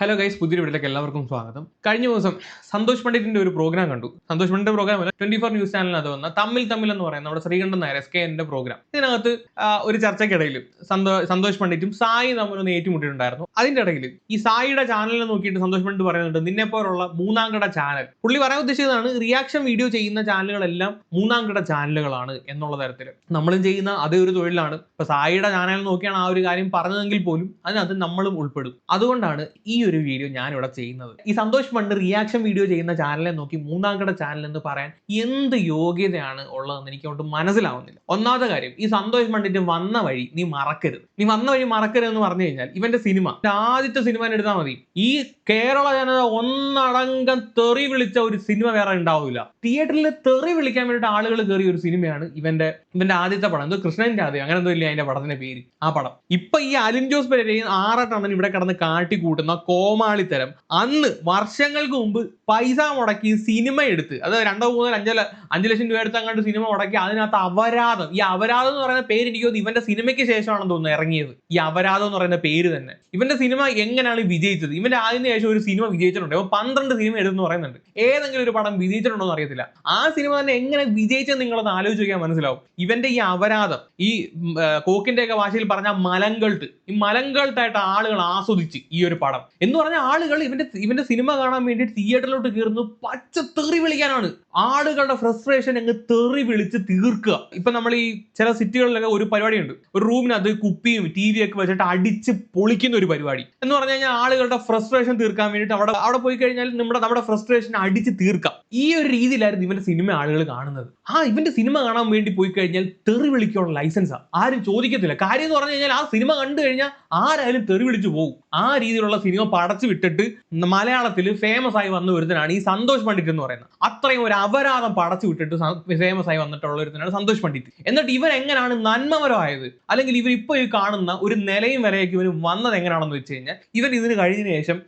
Hello guys പുതിയ വീട്ടിലേക്ക് എല്ലാവർക്കും സ്വാഗതം. കഴിഞ്ഞ ദിവസം സന്തോഷ് പണ്ഡിറ്റിന്റെ ഒരു പ്രോഗ്രാം കണ്ടു. സന്തോഷ് പണ്ഡിറ്റ് പ്രോഗ്രാം അല്ല ട്വന്റി ഫോർ ന്യൂസ് ചാനലിനകത്ത് വന്ന തമ്മിൽ തമ്മിൽ എന്ന് പറയുന്ന നമ്മുടെ ശ്രീകണ്ഠൻ നായർ എസ് കെ എന്റെ പ്രോഗ്രാം ഇതിനകത്ത് ഒരു ചർച്ചയ്ക്കിടയിൽ സന്തോ സന്തോഷ് പണ്ഡിറ്റും സായി തമ്മിലൊന്ന് ഏറ്റുമുട്ടിയിട്ടുണ്ടായിരുന്നു. അതിന്റെ ഇടയിൽ ഈ സായിയുടെ ചാനലിനെ നോക്കിയിട്ട് സന്തോഷ് പണ്ഡിറ്റ് പറയുന്നുണ്ട് നിന്നെ പോലുള്ള മൂന്നാം കട ചാനൽ പുള്ളി പറയാൻ ഉദ്ദേശിച്ചതാണ് റിയാക്ഷൻ വീഡിയോ ചെയ്യുന്ന ചാനലുകളെല്ലാം മൂന്നാം കട ചാനലുകളാണ് എന്നുള്ള തരത്തിൽ നമ്മളും ചെയ്യുന്ന അതേ ഒരു തൊഴിലാണ്. ഇപ്പൊ സായിയുടെ ചാനൽ നോക്കിയാണ് ആ ഒരു കാര്യം പറഞ്ഞതെങ്കിൽ പോലും അതിനകത്ത് നമ്മളും ഉൾപ്പെടും. അതുകൊണ്ടാണ് ഈ ഒരു വീഡിയോ ഞാൻ ഇവിടെ ചെയ്യുന്നത്. ഈ സന്തോഷ് പണ്ട് റിയാക്ഷൻ വീഡിയോ ചെയ്യുന്ന ചാനലിനെ നോക്കി മൂന്നാം കട ചാനൽ എന്ന് പറയാൻ എന്ത് യോഗ്യതയാണ് ഉള്ളതെന്ന് എനിക്ക് ഒട്ടും മനസ്സിലാവുന്നില്ല. ഒന്നാമത്തെ കാര്യം ഈ സന്തോഷ് പണ്ടിറ്റ് വന്ന വഴി നീ മറക്കരുത്. നീ വന്ന വഴി മറക്കരുത് എന്ന് പറഞ്ഞു കഴിഞ്ഞാൽ ഇവന്റെ സിനിമ ആദ്യത്തെ സിനിമ എടുത്താൽ മതി. ഈ കേരള ജനത ഒന്നടങ്കം തെറി വിളിച്ച ഒരു സിനിമ വേറെ ഉണ്ടാവില്ല. തിയേറ്ററിൽ തെറി വിളിക്കാൻ വേണ്ടിയിട്ട് ആളുകൾ കയറിയ ഒരു സിനിമയാണ് ഇവന്റെ ഇവന്റെ ആദ്യത്തെ പടം. എന്തോ കൃഷ്ണന്റെ ആദ്യം അങ്ങനെ എന്തോ ഇല്ല അതിന്റെ പടത്തിന്റെ പേര് ആ പടം. ഇപ്പൊ ഈ അലിൻ ജോസ് പെരയും ആറട്ടണ്ണൻ ഇവിടെ കിടന്ന് കാട്ടിക്കൂട്ടുന്ന കോമാളിത്തരം. അന്ന് വർഷങ്ങൾക്ക് മുമ്പ് പൈസ മുടക്കി സിനിമ എടുത്ത് അത് രണ്ടോ മൂന്നോ അഞ്ചോ അഞ്ച് ലക്ഷം രൂപ എടുത്ത് അങ്ങോട്ട് സിനിമ മുടക്കി അതിനകത്ത് അപരാധം. ഈ അപരാധം എന്ന് പറയുന്ന പേര് എനിക്ക് തോന്നുന്നു ഇവന്റെ സിനിമയ്ക്ക് ശേഷമാണെന്ന് തോന്നുന്നു ഇറങ്ങിയത്. ഈ അപരാധം എന്ന് പറയുന്ന പേര് തന്നെ. ഇവന്റെ സിനിമ എങ്ങനെയാണ് വിജയിച്ചത്? ഇവന്റെ ആദ്യത്തിന് ശേഷം ഒരു സിനിമ വിജയിച്ചിട്ടുണ്ട്. ഇവൻ പന്ത്രണ്ട് സിനിമ എടുത്തെന്ന് പറയുന്നുണ്ട്. ഏതെങ്കിലും ഒരു പടം വിജയിച്ചിട്ടുണ്ടോ എന്ന് അറിയത്തില്ല. ആ സിനിമ തന്നെ എങ്ങനെ വിജയിച്ചെന്ന് നിങ്ങളൊന്ന് ആലോചിച്ച് നോക്കിയാൽ മനസ്സിലാവും. ഇവന്റെ ഈ അപരാധം ഈ കോക്കിന്റെ ഒക്കെ ഭാഷയിൽ പറഞ്ഞ മലങ്കൾട്ട്. ഈ മലങ്കൾട്ടായിട്ട് ആളുകൾ ആസ്വദിച്ച് ഈ ഒരു പടം. എന്ന് പറഞ്ഞ ആളുകൾ ഇവന്റെ ഇവന്റെ സിനിമ കാണാൻ വേണ്ടി തിയേറ്ററിലോട്ട് കയറുന്നു പച്ച തെറി വിളിക്കാനാണ്. ആളുകളുടെ ഫ്രസ്ട്രേഷൻ അങ്ങ് തെറി വിളിച്ച് തീർക്കുക. ഇപ്പൊ നമ്മൾ ഈ ചില സിറ്റികളിലൊക്കെ ഒരു പരിപാടിയുണ്ട്. ഒരു റൂമിനകത്ത് കുപ്പിയും ടി വി ഒക്കെ വെച്ചിട്ട് അടിച്ച് പൊളിക്കുന്ന ഒരു പരിപാടി. എന്ന് പറഞ്ഞു കഴിഞ്ഞാൽ ആളുകളുടെ ഫ്രസ്ട്രേഷൻ തീർക്കാൻ വേണ്ടിയിട്ട് അവിടെ അവിടെ പോയി കഴിഞ്ഞാൽ നമ്മുടെ നമ്മുടെ ഫ്രസ്ട്രേഷൻ അടിച്ച് തീർക്കാം. ഈ ഒരു രീതിയിലായിരുന്നു ഇവന്റെ സിനിമ ആളുകൾ കാണുന്നത്. ആ ഇവന്റെ സിനിമ കാണാൻ വേണ്ടി പോയി കഴിഞ്ഞാൽ തെറി വിളിക്കാനുള്ള ലൈസൻസ് ആരും ചോദിക്കത്തില്ല. കാര്യം എന്ന് പറഞ്ഞു കഴിഞ്ഞാൽ ആ സിനിമ കണ്ടു കഴിഞ്ഞാൽ ആരായാലും തെറി വിളിച്ചു പോകും ആ രീതിയിലുള്ള സിനിമ പടച്ചു വിട്ടിട്ട് മലയാളത്തിൽ ഫേമസ് ആയി വന്ന ഒരുത്തനാണ് ഈ സന്തോഷ് പണ്ഡിറ്റ് എന്ന് പറയുന്നത്. അത്രയും ഒരു അപരാധം പടച്ചു വിട്ടിട്ട് ഫേമസ് ആയി വന്നിട്ടുള്ള ഒരുത്തനാണ് സന്തോഷ് പണ്ഡിറ്റ്. എന്നിട്ട് ഇവൻ എങ്ങനെയാണ് നന്മപരമായത് അല്ലെങ്കിൽ ഇവർ ഇപ്പൊ ഈ കാണുന്ന ഒരു നിലയും വിലയൊക്കെ ഇവന് വന്നത് എങ്ങനെയാണെന്ന് വെച്ച് കഴിഞ്ഞാൽ ഇവൻ ഇതിന് കഴിഞ്ഞതിന് ശേഷം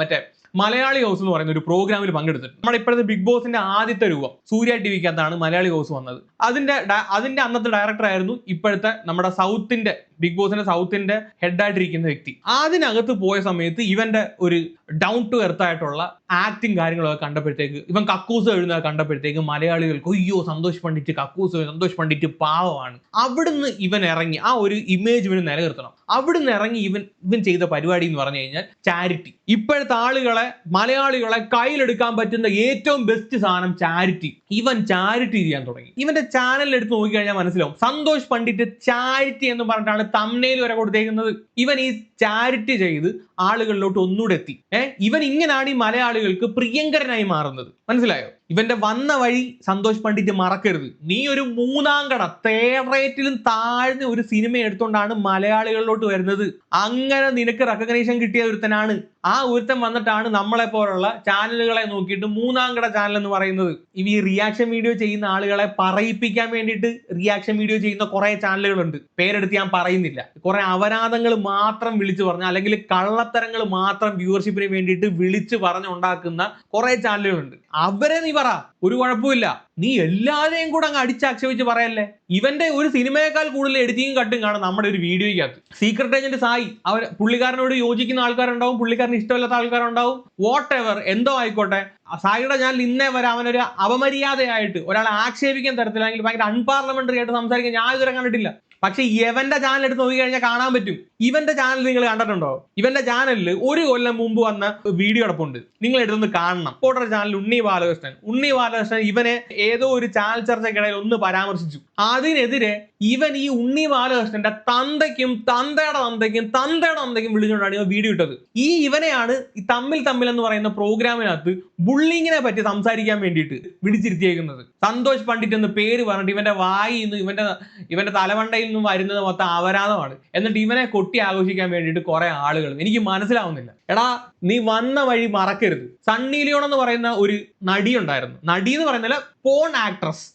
മറ്റേ മലയാളി ഹൗസ് എന്ന് പറയുന്ന ഒരു പ്രോഗ്രാമിൽ പങ്കെടുത്തിട്ടുണ്ട്. നമ്മുടെ ഇപ്പോഴത്തെ ബിഗ് ബോസിന്റെ ആദ്യത്തെ രൂപം സൂര്യ ടി വിക്കകത്താണ് മലയാളി ഹൗസ് വന്നത്. അതിന്റെ അതിന്റെ അന്നത്തെ ഡയറക്ടർ ആയിരുന്നു ഇപ്പോഴത്തെ നമ്മുടെ സൗത്തിന്റെ ബിഗ് ബോസിന്റെ സൗത്തിന്റെ ഹെഡായിട്ടിരിക്കുന്ന വ്യക്തി. അതിനകത്ത് പോയ സമയത്ത് ഇവന്റെ ഒരു ഡൗൺ ടു എർത്ത് ആയിട്ടുള്ള ആക്ടിങ് കാര്യങ്ങളൊക്കെ കണ്ടപ്പോഴത്തേക്ക് ഇവൻ കക്കൂസ് എഴുതുന്നത് കണ്ടപ്പോഴത്തേക്ക് മലയാളികൾക്ക് അയ്യോ സന്തോഷ് പണ്ഡിറ്റ് കക്കൂസ് സന്തോഷ് പണ്ഡിറ്റ് പാവമാണ്. അവിടുന്ന് ഇവൻ ഇറങ്ങി ആ ഒരു ഇമേജ് ഇവന് നിലനിർത്തണം. അവിടുന്ന് ഇറങ്ങി ഇവൻ ഇവൻ ചെയ്ത പരിപാടി എന്ന് പറഞ്ഞു കഴിഞ്ഞാൽ ചാരിറ്റി ഇപ്പോഴത്തെ ആളുകളെ മലയാളികളെ കയ്യിലെടുക്കാൻ പറ്റുന്ന ഏറ്റവും ബെസ്റ്റ് സാധനം ചാരിറ്റി ഇവൻ ചാരിറ്റി ചെയ്യാൻ തുടങ്ങി. ഇവന്റെ ചാനലിൽ എടുത്ത് നോക്കിക്കഴിഞ്ഞാൽ മനസ്സിലാവും. സന്തോഷ് പണ്ഡിറ്റ് ചാരിറ്റി എന്ന് പറഞ്ഞിട്ടാണ് തമ്മനയിൽ വരെ കൊടുത്തേക്കുന്നത് ഇവൻ ഈ ചാരിറ്റി ചെയ്ത് ആളുകളിലോട്ട് ഒന്നുകൂടെ എത്തി. ഏഹ് ഇവൻ ഇങ്ങനെയാണ് ഈ മലയാളികൾക്ക് പ്രിയങ്കരനായി മാറുന്നത്. മനസ്സിലായോ? ഇവന്റെ വന്ന വഴി സന്തോഷ് പണ്ഡിറ്റ് മറക്കരുത്. നീ ഒരു മൂന്നാം കട തേർഡ് താഴ്ന്ന ഒരു സിനിമ എടുത്തോണ്ടാണ് മലയാളികളിലോട്ട് വരുന്നത്. അങ്ങനെ നിനക്ക് റെക്കഗ്നേഷൻ കിട്ടിയ ഒരുത്തനാണ്. ആ ഒരുത്തൻ വന്നിട്ടാണ് നമ്മളെ പോലുള്ള ചാനലുകളെ നോക്കിയിട്ട് മൂന്നാം കട ചാനൽ എന്ന് പറയുന്നത്. ഇവ ഈ റിയാക്ഷൻ വീഡിയോ ചെയ്യുന്ന ആളുകളെ പറയിപ്പിക്കാൻ വേണ്ടിയിട്ട് റിയാക്ഷൻ വീഡിയോ ചെയ്യുന്ന കുറെ ചാനലുകളുണ്ട് പേരെടുത്ത് ഞാൻ പറയുന്നില്ല. കുറെ അപരാധങ്ങൾ മാത്രം വിളിച്ചു പറഞ്ഞ അല്ലെങ്കിൽ കള്ളത്തരങ്ങൾ മാത്രം വ്യൂവർഷിപ്പിന് വേണ്ടിയിട്ട് വിളിച്ചു പറഞ്ഞുണ്ടാക്കുന്ന കുറെ ചാനലുകളുണ്ട് അവരെ നീ പറ. ഒരു കുഴപ്പമില്ല നീ എല്ലാവരെയും കൂടെ അങ്ങ് അടിച്ചാക്ഷേപിച്ച് പറയല്ലേ? ഇവന്റെ ഒരു സിനിമയേക്കാൾ കൂടുതൽ എഡിറ്റിംഗ് കട്ടും കാണും നമ്മുടെ ഒരു വീഡിയോയ്ക്കകത്ത്. Secret agent Sai. അവർ പുള്ളിക്കാരനോട് യോജിക്കുന്ന ആൾക്കാരുണ്ടാവും പുള്ളിക്കാരന് ഇഷ്ടമില്ലാത്ത ആൾക്കാരുണ്ടാവും. വാട്ട് എവർ എന്തോ ആയിക്കോട്ടെ. സായിയുടെ ഞാൻ ഇന്നേ വരെ അവനൊരു അപമര്യാദയായിട്ട് ഒരാളെ ആക്ഷേപിക്കാൻ തരത്തില്ല അല്ലെങ്കിൽ ഭയങ്കര അൺപാർലമെന്ററി ആയിട്ട് സംസാരിക്കാൻ ഞാൻ ഇതുവരെ കണ്ടിട്ടില്ല. പക്ഷെ യവന്റെ ചാനൽ എടുത്ത് നോക്കി കഴിഞ്ഞാൽ കാണാൻ പറ്റും. ഇവന്റെ ചാനൽ നിങ്ങൾ കണ്ടിട്ടുണ്ടോ? ഇവന്റെ ചാനലിൽ ഒരു കൊല്ലം മുമ്പ് വന്ന വീഡിയോ അടപ്പുണ്ട് നിങ്ങൾ എടുത്തൊന്ന് കാണണം. Potter channel Unni Balakrishnan. ഉണ്ണി ബാലകൃഷ്ണൻ ഇവനെ ഏതോ ഒരു ചാനൽ ചർച്ചക്കിടയിൽ ഒന്ന് പരാമർശിച്ചു. അതിനെതിരെ ഇവൻ ഈ ഉണ്ണി ബാലകൃഷ്ണന്റെ തന്തയ്ക്കും തന്തയുടെ തന്തയ്ക്കും തന്തയുടെ തന്തയ്ക്കും വിളിച്ചുകൊണ്ടാണ് ഇവ വീഡിയോ ഇട്ടത്. ഈ ഇവനെയാണ് ഈ തമ്മിൽ തമ്മിൽ എന്ന് പറയുന്ന പ്രോഗ്രാമിനകത്ത് ബുള്ളിങ്ങിനെ പറ്റി സംസാരിക്കാൻ വേണ്ടിയിട്ട് വിളിച്ചിരുത്തിയേക്കുന്നത്. സന്തോഷ് പണ്ഡിറ്റ് എന്ന് പേര് പറഞ്ഞിട്ട് ഇവന്റെ വായിൽ നിന്ന് ഇവന്റെ ഇവന്റെ തലമണ്ടയിൽ നിന്നും വരുന്നത് മൊത്തം അപരാധമാണ്. എന്നിട്ട് ഇവനെ കൊട്ടി ആഘോഷിക്കാൻ വേണ്ടിയിട്ട് കുറെ ആളുകൾ. എനിക്ക് മനസ്സിലാവുന്നില്ല. എടാ നീ വന്ന വഴി മറക്കരുത്. സണ്ണി ലിയോൺ എന്ന് പറയുന്ന ഒരു നടി ഉണ്ടായിരുന്നു നടി എന്ന് പറയുന്നില്ല പോൺ ആക്ട്രസ്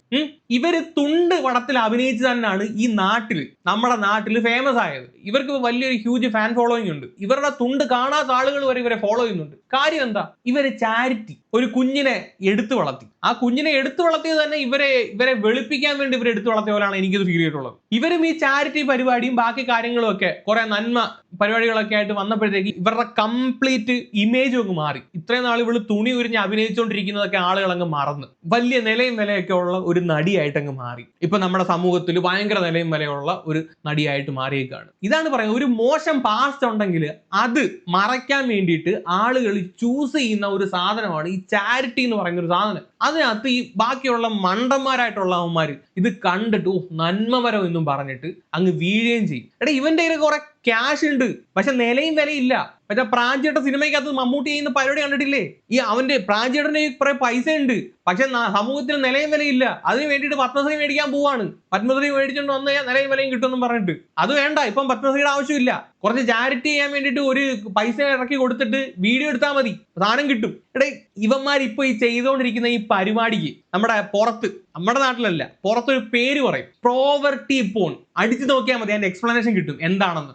ഇവർ തുണ്ട് പടത്തിൽ അഭിനയിച്ച് തന്നെയാണ് ഈ നാട്ടിൽ നമ്മുടെ നാട്ടിൽ ഫേമസ് ആയത്. ഇവർക്ക് വലിയൊരു ഹ്യൂജ് ഫാൻ ഫോളോയിങ് ഉണ്ട്. ഇവരുടെ തുണ്ട് കാണാത്ത ആളുകൾ വരെ ഇവരെ ഫോളോ ചെയ്യുന്നുണ്ട്. കാര്യം എന്താ? ഇവർ ചാരിറ്റി ഒരു കുഞ്ഞിനെ എടുത്തു വളർത്തി. ആ കുഞ്ഞിനെ എടുത്തു വളർത്തിയത് തന്നെ ഇവരെ ഇവരെ വെളുപ്പിക്കാൻ വേണ്ടി ഇവരെ എടുത്തു വളർത്തിയ പോലെയാണ് എനിക്കത് ഫീൽ ചെയ്തിട്ടുള്ളത്. ഇവരും ഈ ചാരിറ്റി പരിപാടിയും ബാക്കി കാര്യങ്ങളും ഒക്കെ കുറെ നന്മ പരിപാടികളൊക്കെ ആയിട്ട് വന്നപ്പോഴത്തേക്ക് ഇവരുടെ കംപ്ലീറ്റ് ഇമേജ് അങ്ങ് മാറി. ഇത്രയും നാൾ ഇവൾ തുണി ഉരിഞ്ഞ് അഭിനയിച്ചുകൊണ്ടിരിക്കുന്നതൊക്കെ ആളുകൾ അങ്ങ് മറന്ന്. വലിയ നിലയും വിലയൊക്കെ ഉള്ള ഒരു നടിയായിട്ട് അങ്ങ് മാറി. ഇപ്പൊ നമ്മുടെ സമൂഹത്തിൽ ഭയങ്കര നിലയും വിലയുള്ള ഒരു നടിയായിട്ട് മാറിയേക്കാണ്. ഇതാണ് പറയുന്നത്. ഒരു മോശം പാസ്റ്റ് ഉണ്ടെങ്കിൽ അത് മറയ്ക്കാൻ വേണ്ടിയിട്ട് ആളുകൾ ചൂസ് ചെയ്യുന്ന ഒരു സാധനമാണ് ഈ ചാരിറ്റി എന്ന് പറയുന്ന ഒരു സാധനം. അതിനകത്ത് ഈ ബാക്കിയുള്ള മണ്ടന്മാരായിട്ടുള്ള അവന്മാർ ഇത് കണ്ടിട്ട് ഓ നന്മമരം എന്നും പറഞ്ഞിട്ട് അങ്ങ് വീഴുകയും ചെയ്യും. എടാ ഇവന്റെ കയ്യിൽ കുറെ ക്യാഷ് ഉണ്ട്. പക്ഷെ നിലയും വിലയില്ല. മറ്റേ പ്രാഞ്ചേട്ട സിനിമയ്ക്കകത്ത് മമ്മൂട്ടി ചെയ്യുന്ന പരിപാടി കണ്ടിട്ടില്ലേ? ഈ അവന്റെ പ്രാഞ്ചിയുടെ കുറെ പൈസ ഉണ്ട്. പക്ഷെ സമൂഹത്തിന് നിലയും വിലയില്ല. അതിന് വേണ്ടിയിട്ട് പത്മശ്രീ മേടിക്കാൻ പോവാണ്. പത്മശ്രീ മേടിച്ചുകൊണ്ട് വന്നു നിലയും വിലയും കിട്ടുമെന്ന് പറഞ്ഞിട്ട്. അത് വേണ്ട. ഇപ്പം പത്മശ്രീയുടെ ആവശ്യമില്ല. കുറച്ച് ചാരിറ്റി ചെയ്യാൻ വേണ്ടിയിട്ട് ഒരു പൈസ ഇറക്കി കൊടുത്തിട്ട് വീഡിയോ എടുത്താൽ മതി. സാധനം കിട്ടും. എടേ ഇവന്മാർ ഇപ്പൊ ഈ ചെയ്തുകൊണ്ടിരിക്കുന്ന ഈ പരിപാടിക്ക് നമ്മുടെ പുറത്ത് നമ്മുടെ നാട്ടിലല്ല പുറത്തൊരു പേര് പറയും. പ്രോവർട്ടി പോൺ അടിച്ചു നോക്കിയാൽ മതി അതിന്റെ എക്സ്പ്ലനേഷൻ കിട്ടും എന്താണെന്ന്?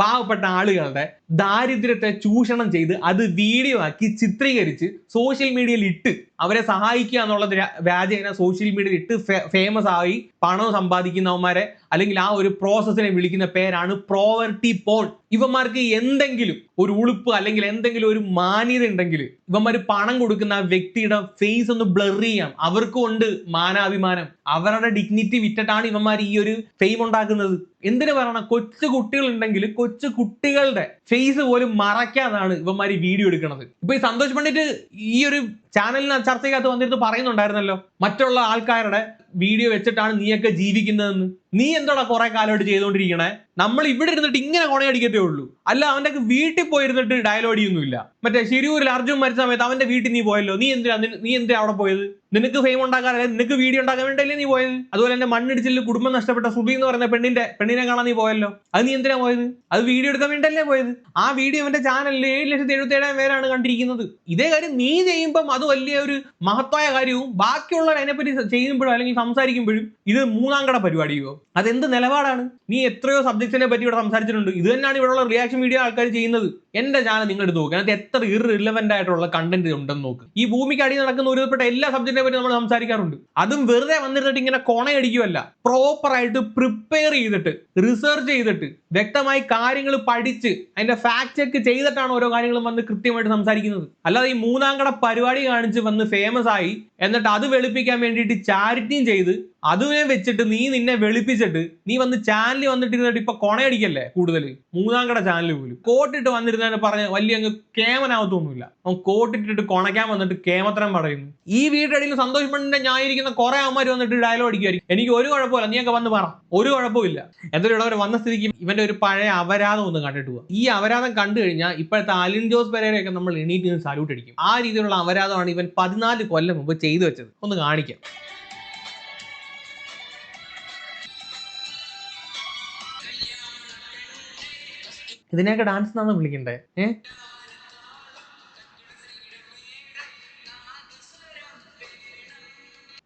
പാവപ്പെട്ട ആളുകളുടെ ദാരിദ്ര്യത്തെ ചൂഷണം ചെയ്ത് അത് വീഡിയോ ആക്കി ചിത്രീകരിച്ച് സോഷ്യൽ മീഡിയയിൽ ഇട്ട് അവരെ സഹായിക്കുക എന്നുള്ളത് വ്യാ- വ്യാജേന സോഷ്യൽ മീഡിയയിൽ ഇട്ട് ഫേമസ് ആയി പണം സമ്പാദിക്കുന്നവന്മാരെ അല്ലെങ്കിൽ ആ ഒരു പ്രോസസ്സിനെ വിളിക്കുന്ന പേരാണ് പ്രോവർട്ടി പോൺ ഇവന്മാർക്ക് എന്തെങ്കിലും ഒരു ഉളുപ്പ് അല്ലെങ്കിൽ എന്തെങ്കിലും ഒരു മാന്യത ഉണ്ടെങ്കിൽ ഇവന്മാർ പണം കൊടുക്കുന്ന വ്യക്തിയുടെ ഫേസ് ഒന്ന് ബ്ലർ ചെയ്യാം. അവർക്കും ഉണ്ട് മാനാഭിമാനം. അവരുടെ ഡിഗ്നിറ്റി വിറ്റിട്ടാണ് ഇവന്മാർ ഈ ഒരു ഫെയിം ഉണ്ടാക്കുന്നത്. എന്തിനു പറയണം? കൊച്ചു കുട്ടികൾ ഉണ്ടെങ്കിൽ കൊച്ചു കുട്ടികളുടെ ഫേസ് പോലും മറയ്ക്കാതാണ് ഇവന്മാർ വീഡിയോ എടുക്കുന്നത്. ഇപ്പൊ ഈ സന്തോഷ് പണ്ഡിറ്റ് ഈ ഒരു ചാനലിന് ചർച്ചയ്ക്കകത്ത് വന്നിരുന്ന് പറയുന്നുണ്ടായിരുന്നല്ലോ മറ്റുള്ള ആൾക്കാരുടെ വീഡിയോ വെച്ചിട്ടാണ് നീയൊക്കെ ജീവിക്കുന്നതെന്ന്. നീ എന്തോടാ കുറെ കാലമായിട്ട് ചെയ്തുകൊണ്ടിരിക്കണേ? നമ്മൾ ഇവിടെ ഇരുന്നിട്ട് ഇങ്ങനെ കൊണയടിക്കത്തേ ഉള്ളൂ. അല്ല അവന്റെ വീട്ടിൽ പോയിരുന്നിട്ട് ഡയലോഗ് അടിയൊന്നുമില്ല. മറ്റേ ശിരൂരിൽ അർജുൻ മരിച്ച സമയത്ത് അവന്റെ വീട്ടിൽ നീ പോയല്ലോ. നീ എന്തിനാ നീ എന്തിനാ അവിടെ പോയത്? നിനക്ക് ഫെയിം ഉണ്ടാക്കാൻ അല്ലെ നിനക്ക് വീഡിയോ ഉണ്ടാക്കാൻ വേണ്ടിയല്ലേ നീ പോയത്? അതുപോലെ തന്നെ മണ്ണിടിച്ചിൽ കുടുംബം നഷ്ടപ്പെട്ട സുബി എന്ന് പറയുന്ന പെണ്ണിന്റെ പെണ്ണിനെ കാണാൻ നീ പോയല്ലോ. അത് നീ എന്തിനാ പോയത്? അത് വീഡിയോ എടുക്കാൻ വേണ്ടിയല്ലേ പോയത്? ആ വീഡിയോ അവന്റെ ചാനലിൽ ഏഴ് ലക്ഷത്തി എഴുപത്തി ഏഴായിരം പേരാണ് കണ്ടിരിക്കുന്നത്. ഇതേ കാര്യം നീ ചെയ്യുമ്പം അത് വലിയ ഒരു മഹത്തായ കാര്യവും ബാക്കിയുള്ളവർ അതിനെപ്പറ്റി ചെയ്യുമ്പോഴും അല്ലെങ്കിൽ സംസാരിക്കുമ്പോഴും ഇത് മൂന്നാം കട പരിപാടിയോ അതെന്ത് നിലപാടാണ്? നീ എത്രയോ സബ്ജക്റ്റിനെ പറ്റി ഇവിടെ സംസാരിച്ചിട്ടുണ്ട്. ഇത് തന്നെയാണ് ഇവിടെയുള്ള റിയാക്ഷൻ വീഡിയോ ആൾക്കാർ ചെയ്യുന്നത്. എന്റെ ചാനൽ നിങ്ങൾ എടുത്ത് നോക്കുക അതിനകത്ത് എത്ര ഇറിലവന്റ് ആയിട്ടുള്ള കണ്ടന്റ് ഉണ്ടെന്ന് നോക്ക്. ഈ ഭൂമിക്ക് അടി നടക്കുന്ന ഒരുപ്പെട്ട എല്ലാ സബ്ജക്റ്റിനെ പറ്റി നമ്മൾ സംസാരിക്കാറുണ്ട്. അതും വെറുതെ വന്നിരുന്നിട്ട് ഇങ്ങനെ കൊണയടിക്കുമല്ല പ്രോപ്പർ ആയിട്ട് പ്രിപ്പയർ ചെയ്തിട്ട് റിസർച്ച് ചെയ്തിട്ട് വ്യക്തമായി കാര്യങ്ങൾ പഠിച്ച് അതിന്റെ ഫാക്ട് ചെക്ക് ചെയ്തിട്ടാണ് ഓരോ കാര്യങ്ങളും വന്ന് കൃത്യമായിട്ട് സംസാരിക്കുന്നത്. അല്ലാതെ ഈ മൂന്നാം കട പരിപാടി കാണിച്ച് വന്ന് ഫേമസ് ആയി എന്നിട്ട് അത് വെളുപ്പിക്കാൻ വേണ്ടിയിട്ട് ചാരിറ്റിയും ചെയ്ത് അതിനെ വെച്ചിട്ട് നീ നിന്നെ വെളുപ്പിച്ചിട്ട് നീ വന്ന് ചാനലിൽ വന്നിട്ട് ഇരുന്നിട്ട് ഇപ്പൊ കൊണയടിക്കല്ലേ കൂടുതൽ മൂന്നാം കട ചാനൽ പോലും. കോട്ടിട്ട് വന്നിരുന്നതിനെ പറഞ്ഞ വലിയ അങ്ങ് കേമനാവത്തൊന്നുമില്ല. അവൻ കോട്ടിട്ടിട്ട് കൊണയ്ക്കാൻ വന്നിട്ട് കേമത്തരം പറയുന്നു. ഈ വീട്ടിടയിൽ സന്തോഷ് പണ്ടിന്റെ ഞായിരിക്കുന്ന കുറെ അമ്മമാർ വന്നിട്ട് ഡയലോഗ് അടിക്കുമായിരിക്കും എനിക്ക് ഒരു കുഴപ്പമില്ല. നീയൊക്കെ വന്ന് പറ. ഒരു കുഴപ്പമില്ല. എന്തായാലും ഇവിടെ വന്ന സ്ഥിതിക്ക് ഇവന്റെ ഒരു പഴയ അപരാധം ഒന്ന് കണ്ടിട്ട് പോവാം. ഈ അപരാധം കണ്ടു കഴിഞ്ഞാൽ ഇപ്പോഴത്തെ അലിൻ ജോസ് പെരേരയൊക്കെ നമ്മൾ എണീറ്റ് നിന്ന് സല്യൂട്ട് അടിക്കും. ആ രീതിയിലുള്ള അപരാധമാണ് ഇവൻ പതിനാല് കൊല്ലം മുമ്പ് ചെയ്തു വെച്ചത്. ഒന്ന് കാണിക്കാം. ഇതിനെയൊക്കെ ഡാൻസ് എന്നാണ് വിളിക്കണ്ടേ? ഏ?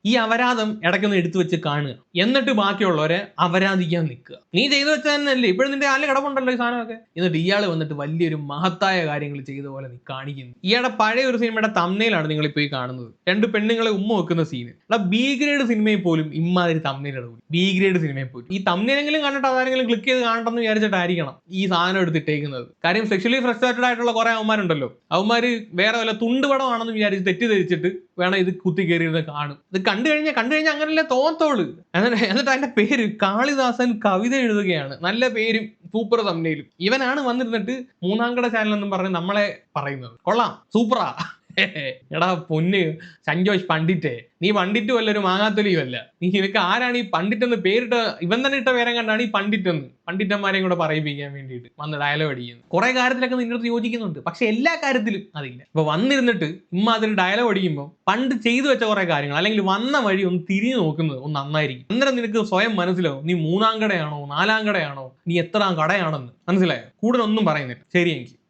ഈ അപരാധം ഇടയ്ക്കൊന്ന് എടുത്തു വെച്ച് കാണുക. എന്നിട്ട് ബാക്കിയുള്ളവരെ അപരാധിക്കാൻ നിൽക്കുക. നീ ചെയ്തു വെച്ച തന്നെയല്ലേ? ഇപ്പോഴും നിന്റെ കാലിൽ കിടപ്പുണ്ടല്ലോ ഈ സാധനമൊക്കെ. എന്നിട്ട് ഇയാൾ വന്നിട്ട് വലിയൊരു മഹത്തായ കാര്യങ്ങൾ ചെയ്ത പോലെ നീ കാണിക്കുന്നു. ഇയാളുടെ പഴയ ഒരു സിനിമയുടെ തമ്മയിലാണ് നിങ്ങൾ ഇപ്പോൾ ഈ കാണുന്നത്. രണ്ട് പെണ്ണുങ്ങളെ ഉമ്മ വെക്കുന്ന സീന് എടാ ബി ഗ്രേഡ് സിനിമയിൽ പോലും ഇമ്മാതിരി തമ്മനയിലാണ് ബി ഗ്രേഡ് സിനിമയിൽ പോലും. ഈ തമ്മിലെങ്കിലും കണ്ടിട്ട് അതാരെങ്കിലും ക്ലിക്ക് ചെയ്ത് കാണണമെന്ന് വിചാരിച്ചിട്ടായിരിക്കണം ഈ സാധനം എടുത്തിട്ടേക്കുന്നത്. കാര്യം സെക്ഷലി ഫ്രസ്ട്രേറ്റഡ് ആയിട്ടുള്ള കുറെ അവന്മാരുണ്ടല്ലോ. അവന്മാർ വേറെ വല്ല തുണ്ടുപടമാണെന്ന് വിചാരിച്ച് തെറ്റിദ്ധരിച്ചിട്ട് വേണം ഇത് കുത്തി കയറിയിരുന്ന് കാണും. ഇത് കണ്ടു കഴിഞ്ഞാൽ കണ്ടു കഴിഞ്ഞാൽ അങ്ങനല്ലേ തോന്നത്തോളൂ. എന്നിട്ട് എന്നിട്ട് അതിന്റെ പേര് കാളിദാസൻ കവിത എഴുതുകയാണ്. നല്ല പേരും സൂപ്പർ തമ്മിലും ഇവനാണ് വന്നിരുന്നിട്ട് മൂന്നാം കട ചാനൽ എന്നും പറഞ്ഞ് നമ്മളെ പറയുന്നത്. കൊള്ളാം. സൂപ്പറാ. എടാ പൊന്ന് സഞ്ജോഷ് പണ്ഡിറ്റ്. നീ പണ്ഡിറ്റും വല്ല ഒരു മാങ്ങാത്തൊലിയും അല്ല. നീ നിനക്ക് ആരാണ് ഈ പണ്ഡിറ്റ് എന്ന് പേരിട്ട് ഇവൻ തന്നെ ഇട്ട പേരം കണ്ടാണ് ഈ പണ്ഡിറ്റ് എന്ന് പണ്ഡിറ്റന്മാരെയും കൂടെ പറയിപ്പിക്കാൻ വേണ്ടിയിട്ട് വന്ന് ഡയലോഗ് അടിക്കുന്നു. കുറെ കാര്യത്തിലൊക്കെ അടുത്ത് യോജിക്കുന്നുണ്ട് പക്ഷെ എല്ലാ കാര്യത്തിലും അതില്ല. ഇപ്പൊ വന്നിരുന്നിട്ട് ഉമ്മ അതിൽ ഡയലോഗ് അടിക്കുമ്പോൾ പണ്ട് ചെയ്തു വെച്ച കുറെ കാര്യങ്ങൾ അല്ലെങ്കിൽ വന്ന വഴി ഒന്ന് തിരിഞ്ഞു നോക്കുന്നത് ഒന്ന് നന്നായിരിക്കും. അന്നേരം നിനക്ക് സ്വയം മനസ്സിലാവും നീ മൂന്നാം കടയാണോ നാലാം കടയാണോ നീ എത്രാം കടയാണെന്ന്. മനസ്സിലായോ? കൂടുതലൊന്നും പറയുന്നില്ല. ശരിയെങ്കിൽ.